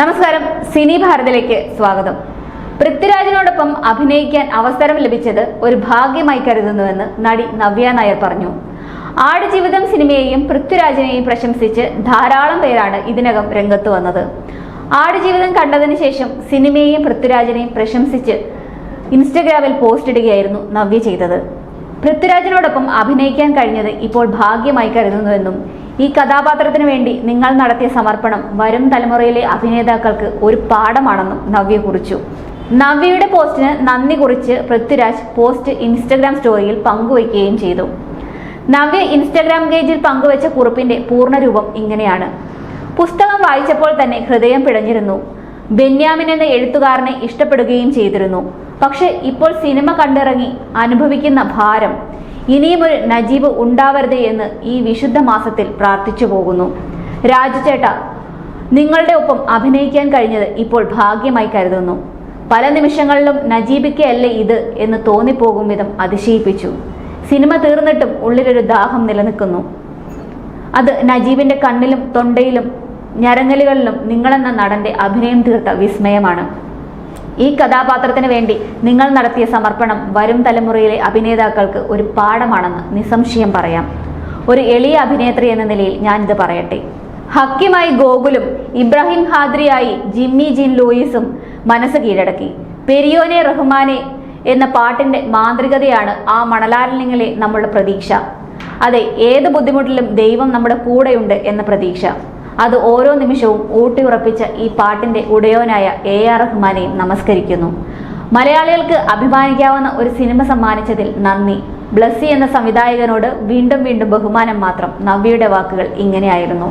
നമസ്കാരം. സിനി ഭാരതിലേക്ക് സ്വാഗതം. പൃഥ്വിരാജിനോടൊപ്പം അഭിനയിക്കാൻ അവസരം ലഭിച്ചത് ഒരു ഭാഗ്യമായി കരുതുന്നുവെന്ന് നടി നവ്യ നായർ പറഞ്ഞു. ആടുജീവിതം സിനിമയെയും പൃഥ്വിരാജിനെയും പ്രശംസിച്ച് ധാരാളം പേരാണ് ഇതിനകം രംഗത്ത് വന്നത്. ആടുജീവിതം കണ്ടതിന് ശേഷം സിനിമയെയും പൃഥ്വിരാജിനെയും പ്രശംസിച്ച് ഇൻസ്റ്റഗ്രാമിൽ പോസ്റ്റ് ഇടുകയായിരുന്നു നവ്യ ചെയ്തത്. പൃഥ്വിരാജിനോടൊപ്പം അഭിനയിക്കാൻ കഴിഞ്ഞത് ഇപ്പോൾ ഭാഗ്യമായി കരുതുന്നുവെന്നും ഈ കഥാപാത്രത്തിന് വേണ്ടി നിങ്ങൾ നടത്തിയ സമർപ്പണം വരും തലമുറയിലെ അഭിനേതാക്കൾക്ക് ഒരു പാഠമാണെന്നും നവ്യ കുറിച്ചു. നവ്യയുടെ പോസ്റ്റിന് നന്ദി കുറിച്ച് പൃഥ്വിരാജ് പോസ്റ്റ് ഇൻസ്റ്റഗ്രാം സ്റ്റോറിയിൽ പങ്കുവയ്ക്കുകയും ചെയ്തു. നവ്യ ഇൻസ്റ്റഗ്രാം പേജിൽ പങ്കുവച്ച കുറിപ്പിന്റെ പൂർണരൂപം ഇങ്ങനെയാണ്. പുസ്തകം വായിച്ചപ്പോൾ തന്നെ ഹൃദയം പിടഞ്ഞിരുന്നു. ബെന്യാമിൻ എന്ന എഴുത്തുകാരനെ ഇഷ്ടപ്പെടുകയും ചെയ്തിരുന്നു. പക്ഷെ ഇപ്പോൾ സിനിമ കണ്ടിറങ്ങി അനുഭവിക്കുന്ന ഭാരം ഇനിയും ഒരു നജീബ് ഉണ്ടാവരുതേ എന്ന് ഈ വിശുദ്ധ മാസത്തിൽ പ്രാർത്ഥിച്ചു പോകുന്നു. രാജുചേട്ട നിങ്ങളുടെ ഒപ്പം അഭിനയിക്കാൻ കഴിഞ്ഞത് ഇപ്പോൾ ഭാഗ്യമായി കരുതുന്നു. പല നിമിഷങ്ങളിലും നജീബിക്കയല്ലേ ഇത് എന്ന് തോന്നിപ്പോകും വിധം അതിശയിപ്പിച്ചു. സിനിമ തീർന്നിട്ടും ഉള്ളിലൊരു ദാഹം നിലനിൽക്കുന്നു. അത് നജീബിന്റെ കണ്ണിലും തൊണ്ടയിലും ഞരങ്ങലുകളിലും നിങ്ങളെന്ന നടന്റെ അഭിനയം തീർത്ത വിസ്മയമാണ്. ഈ കഥാപാത്രത്തിന് വേണ്ടി നിങ്ങൾ നടത്തിയ സമർപ്പണം വരും തലമുറയിലെ അഭിനേതാക്കൾക്ക് ഒരു പാഠമാണെന്ന് നിസ്സംശയം പറയാം. ഒരു എളിയ അഭിനേത്രി എന്ന നിലയിൽ ഞാനിത് പറയട്ടെ. ഹക്കിമായി ഗോകുലും ഇബ്രാഹിം ഹാദ്രിയായി ജിമ്മി ജിൻ ലൂയിസും മനസ്സ് കീഴടക്കി. പെരിയോനെ റഹ്മാനെ എന്ന പാട്ടിന്റെ മാന്ത്രികതയാണ് ആ മണലാരണ്യങ്ങളെ നമ്മളുടെ പ്രതീക്ഷ. അതെ ഏത് ബുദ്ധിമുട്ടിലും ദൈവം നമ്മുടെ കൂടെയുണ്ട് എന്ന പ്രതീക്ഷ. അത് ഓരോ നിമിഷവും ഊട്ടിയുറപ്പിച്ച ഈ പാട്ടിന്റെ ഉടയവനായ എ ആർ റഹ്മാനെയും നമസ്കരിക്കുന്നു. മലയാളികൾക്ക് അഭിമാനിക്കാവുന്ന ഒരു സിനിമ സമ്മാനിച്ചതിൽ നന്ദി. ബ്ലസ്സി എന്ന സംവിധായകനോട് വീണ്ടും വീണ്ടും ബഹുമാനം മാത്രം നവ്യയുടെ വാക്കുകൾ ഇങ്ങനെയായിരുന്നു.